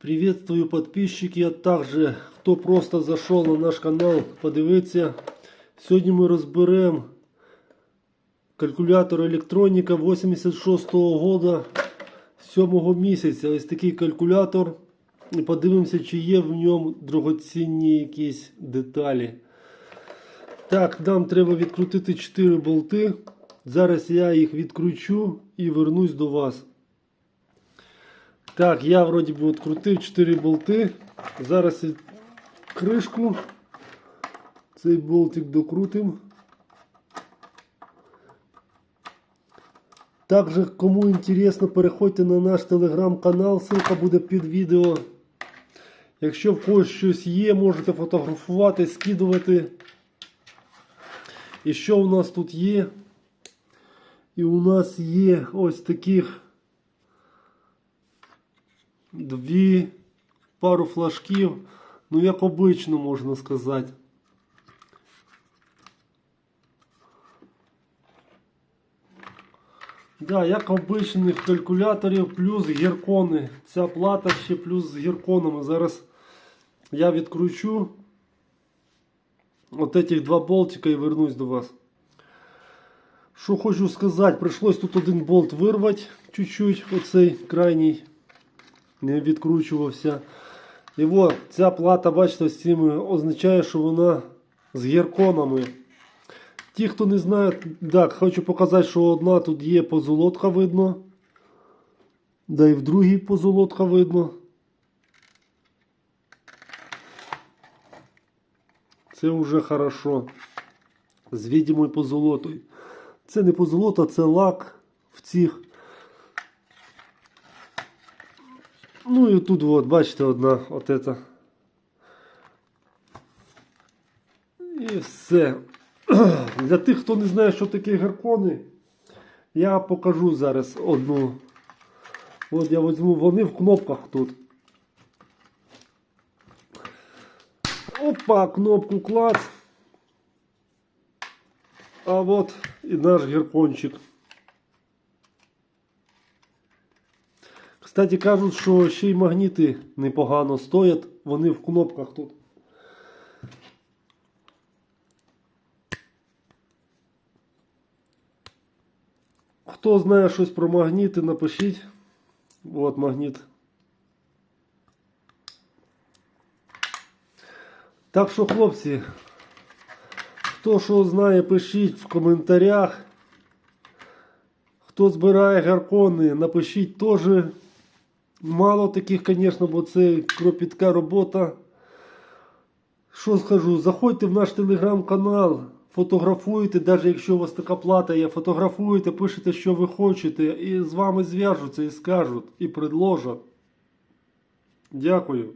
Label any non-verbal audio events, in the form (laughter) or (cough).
Приветствую подписчики, а также хто просто зайшов на наш канал, подивитися. Сьогодні ми розберемо калькулятор електроніка 86-го года 7 місяця. Ось такий калькулятор. І подивимося, чи є в ньому дорогоцінні якісь деталі. Так, нам треба відкрутити 4 болти. Зараз я їх відкручу і вернусь до вас. Так, я вроді би відкрутив 4 болти. Зараз кришку. Цей болтик докрутим. Також, кому інтересно, переходьте на наш телеграм-канал, ссылка буде під відео. Якщо в когось щось є, можете фотографувати, скидувати. І що у нас тут є? І у нас є ось таких дві пару флажків. Ну, як обично можна сказати. Да, як обичних калькуляторів, плюс гіркони. Ця плата ще плюс з гірконами. Зараз я відкручу от этих два болтика і вернусь до вас. Що хочу сказати, прийшлось тут один болт вирвати чуть-чуть, оцей крайній не відкручувався. І от ця плата, бачите, з цими означає, що вона з гірконами. Ті, хто не знає, так, хочу показати, що одна тут є позолотка видно. Да і в другій позолотка видно. Це вже хорошо. З відімою позолотою. Це не позолота, це лак в цих. Ну і тут от, бачите, одна от. І все. (clears throat) Для тих, хто не знає, що таке геркони, я покажу зараз одну. От я візьму, вони в кнопках тут. Опа, кнопку клац. А от і наш гіркончик. Кстати, кажуть, що ще й магніти непогано стоять, вони в кнопках тут. Хто знає щось про магніти, напишіть. От магніт. Так що, хлопці, хто що знає, пишіть в коментарях. Хто збирає гаркони, напишіть теж. Мало таких, звісно, бо це кропітка робота. Що скажу, заходьте в наш телеграм-канал, фотографуйте, навіть якщо у вас така плата є, фотографуйте, пишете, що ви хочете, і з вами зв'яжуться і скажуть, і предложать. Дякую.